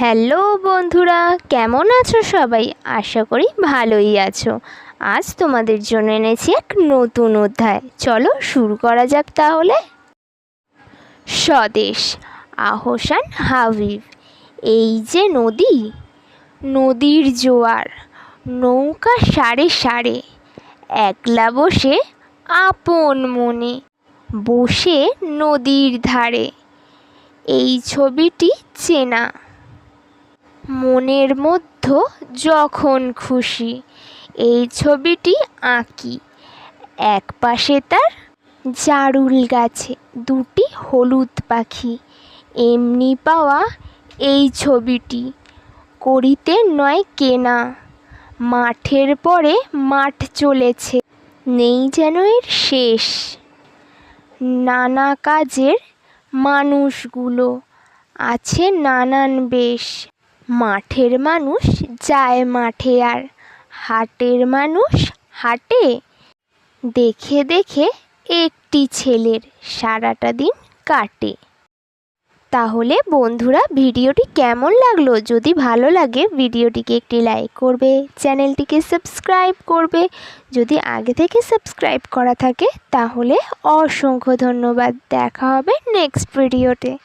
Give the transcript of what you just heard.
Hello বন্ধুরা, কেমন আছো সবাই? আশা করি ভালোই আছো। আজ তোমাদের জন্য এনেছি এক নতুন অধ্যায়। চলো শুরু করা যাক তাহলে। স্বদেশ, আহসান হাবিব, এই যে নদী, নদীর জোয়ার, নৌকা সারে সারে, একলা বসে আপন মনে বসে নদীর ধারে, এই ছবিটি চেনা। মনের মধ্য যখন খুশি, এই ছবিটি আঁকি। এক পাশে তার জারুল গাছে দুটি হলুদ পাখি। এমনি পাওয়া এই ছবিটি করিতে নয় কেনা। মাঠের পরে মাঠ চলেছে, নেই যেন এর শেষ। নানা কাজের মানুষগুলো আছে নানান বেশ। মাঠের মানুষ যায় মাঠে আর হাটের মানুষ হাটে। দেখে দেখে একটি ছেলের সারাটা দিন কাটে। তাহলে বন্ধুরা, ভিডিওটি কেমন লাগল? যদি ভালো লাগে, ভিডিওটিকে একটি লাইক করবে, চ্যানেলটিকে সাবস্ক্রাইব করবে। যদি আগে থেকে সাবস্ক্রাইব করা থাকে, তাহলে অসংখ্য ধন্যবাদ। দেখা হবে নেক্সট ভিডিওতে।